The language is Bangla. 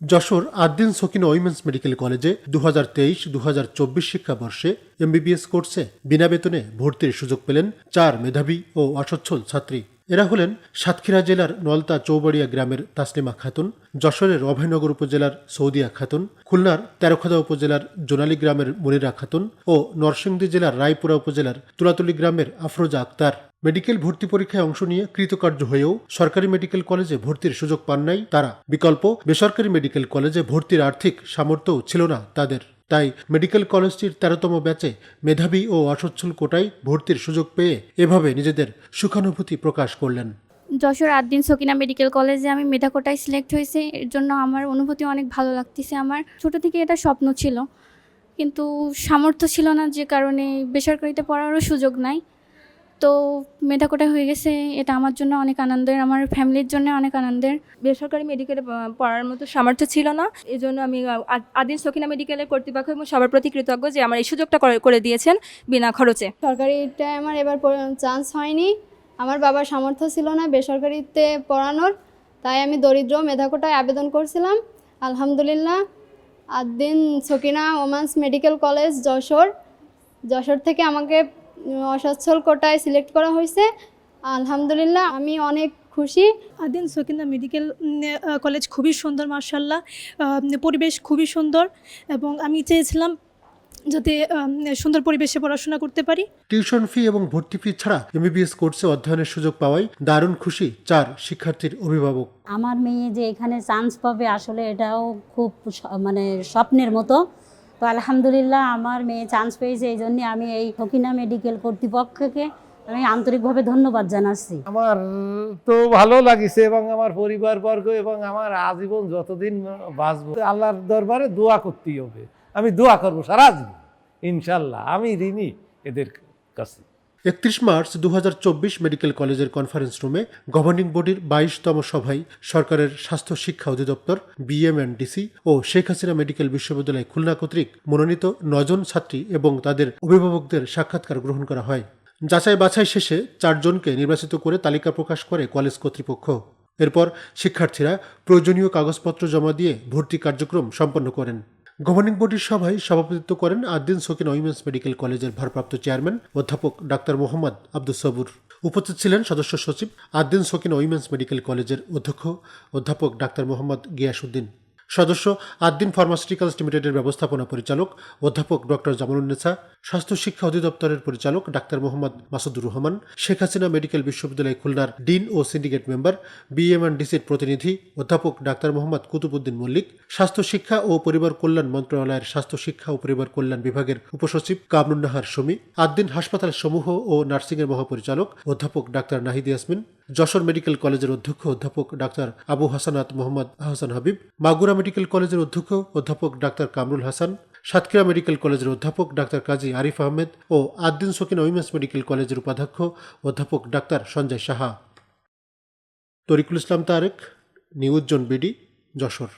যশোর আদ্দিন সকিনা উইমেন্স মেডিকেল কলেজে দু হাজার তেইশ দু হাজার চব্বিশ শিক্ষাবর্ষে এমবিবিএস কোর্সে বিনা বেতনে ভর্তির সুযোগ পেলেন চার মেধাবী ও অসচ্ছল ছাত্রী। এরা হলেন সাতক্ষীরা জেলার নলতা চৌবাড়িয়া গ্রামের তাসলিমা খাতুন, যশোরের অভয়নগর উপজেলার সৌদিয়া খাতুন, খুলনার তেরোখাদা উপজেলার জোনালী গ্রামের মনিরা খাতুন ও নরসিংদী জেলার রায়পুরা উপজেলার তুলাতুলি গ্রামের আফরোজা আক্তার। মেডিকেল ভর্তি পরীক্ষায় অংশ নিয়ে কৃতকার্য হয়েও সরকারি মেডিকেল কলেজে ভর্তির সুযোগ পান নাই তারা। বিকল্প, বেসরকারি মেডিকেল কলেজে ভর্তির আর্থিক সামর্থ্যও ছিল না তাদের। তাই মেডিকেল কলেজটির তেরোতম ব্যাচে মেধাবী ও অসচ্ছল কোটায় ভর্তির সুযোগ পেয়ে এভাবে নিজেদের সুখানুভূতি প্রকাশ করলেন। যশোর আদ্দিন সকিনা মেডিকেল কলেজে আমি মেধাকোটায় সিলেক্ট হয়েছে। এর জন্য আমার অনুভূতি অনেক ভালো লাগতেছে। আমার ছোট থেকে এটা স্বপ্ন ছিল। কিন্তু সামর্থ্য ছিল না যে কারণে বেসরকারিতে পড়ারও সুযোগ নাই। তো মেধাকোটায় হয়ে গেছে। এটা আমার জন্য অনেক আনন্দের আমার ফ্যামিলির জন্য অনেক আনন্দের। বেসরকারি মেডিকেলে পড়ার মতো সামর্থ্য ছিল না। এই জন্য আমি আদিন সকিনা মেডিকেলের কর্তৃপক্ষ এবং সবার প্রতি কৃতজ্ঞ যে আমার এই সুযোগটা করে- দিয়েছেন বিনা খরচে। সরকারিটায় আমার এবার চান্স হয়নি। আমার বাবার সামর্থ্য ছিল না বেসরকারিতে পড়ানোর তাই আমি দরিদ্র মেধাকোটায় আবেদন করছিলাম। আলহামদুলিল্লাহ। Addin Sakina women's medical college Jessore. Jessore থেকে আমাকে অসচ্ছল কোটায় সিলেক্ট করা হয়েছে। আলহামদুলিল্লাহ আমি অনেক খুশি। আদিন সকিনা মেডিকেল কলেজ খুবই সুন্দর মার্শাল্লাহ পরিবেশ খুবই সুন্দর এবং আমি চেয়েছিলাম যাতে সুন্দর পরিবেশে পড়াশোনা করতে পারি। টিউশন ফি এবং ভর্তি ফি ছাড়া এমবিবিএস কোর্সে অধ্যয়নের সুযোগ পাওয়ায় দারুণ খুশি চার শিক্ষার্থীর অভিভাবক। আমার মেয়ে যে এখানে চান্স পাবে আসলে এটাও খুব মানে স্বপ্নের মতো। তো আলহামদুলিল্লাহ আমার মেয়ে চান্স পেয়েছে, এই জন্যে আমি এই ফকিনা মেডিকেল কর্তৃপক্ষকে আমি আন্তরিকভাবে ধন্যবাদ জানাচ্ছি। আমার তো ভালো লাগিছে এবং আমার পরিবারবর্গ এবং আমার আজীবন যতদিন বাঁচবো, আল্লাহর দরবারে দোয়া করতেই হবে। আমি দোয়া করব সারা জীবন, ইনশাল্লাহ। আমি ঋণী এদের কাছে। একত্রিশ মার্চ দু হাজার চব্বিশ মেডিকেল কলেজের কনফারেন্স রুমে গভর্নিং বডির বাইশতম সভায় সরকারের স্বাস্থ্য শিক্ষা অধিদপ্তর, বিএমএনডিসি ও শেখ হাসিনা মেডিকেল বিশ্ববিদ্যালয় খুলনা কর্তৃক মনোনীত নজন ছাত্রী এবং তাদের অভিভাবকদের সাক্ষাৎকার গ্রহণ করা হয়। যাচাই বাছাই শেষে চারজনকে নির্বাচিত করে তালিকা প্রকাশ করে কলেজ কর্তৃপক্ষ। এরপর শিক্ষার্থীরা প্রয়োজনীয় কাগজপত্র জমা দিয়ে ভর্তি কার্যক্রম সম্পন্ন করেন। গভর্নিং বডির সভায় সভাপতিত্ব করেন আদ্দিন সোকিন উইমেন্স মেডিকেল কলেজের ভারপ্রাপ্ত চেয়ারম্যান, অধ্যাপক ডাক্তার মোহাম্মদ আব্দুল সবুর। উপস্থিত ছিলেন সদস্য সচিব আদিন সোকিন উইমেন্স মেডিকেল কলেজের অধ্যক্ষ, অধ্যাপক ডাক্তার মোহাম্মদ গিয়াসুদ্দিন সদস্য আদ্দিন ফার্মাসিউটিক্যালস লিমিটেডের ব্যবস্থাপনা পরিচালক, অধ্যাপক ডক্টর জামালুন্নেসা স্বাস্থ্য শিক্ষা অধিদপ্তরের পরিচালক ডাক্তার মোহাম্মদ মাসুদুর রহমান, শেখ হাসিনা মেডিকেল বিশ্ববিদ্যালয় খুলনার ডিন ও সিন্ডিকেট মেম্বার বিএমএনডিসির প্রতিনিধি, অধ্যাপক ডাক্তার মোহাম্মদ কুতুবুদ্দিন মল্লিক, স্বাস্থ্য শিক্ষা ও পরিবার কল্যাণ মন্ত্রণালয়ের স্বাস্থ্য শিক্ষা ও পরিবার কল্যাণ বিভাগের উপসচিব কামরুন্নাহার সমী আদ্দিন হাসপাতাল সমূহ ও নার্সিংয়ের মহাপরিচালক, অধ্যাপক ডাক্তার নাহিদ ইয়াসমিন যশোর মেডিকেল কলেজের অধ্যক্ষ অধ্যাপক ডাক্তার আবু হাসানাত মোহাম্মদ আহসান হাবিব, মাগুরা মেডিকেল কলেজের অধ্যক্ষ অধ্যাপক ডাক্তার কামরুল হাসান, সাতক্ষীরা মেডিকেল কলেজের অধ্যাপক ডাক্তার কাজী আরিফ আহমেদ ও আদ্দিন সকিন উইমেন্স মেডিকেল কলেজের উপাধ্যক্ষ অধ্যাপক doctor Sanjay Saha. Tarikul Islam Tarek, news zone BD, Jessore.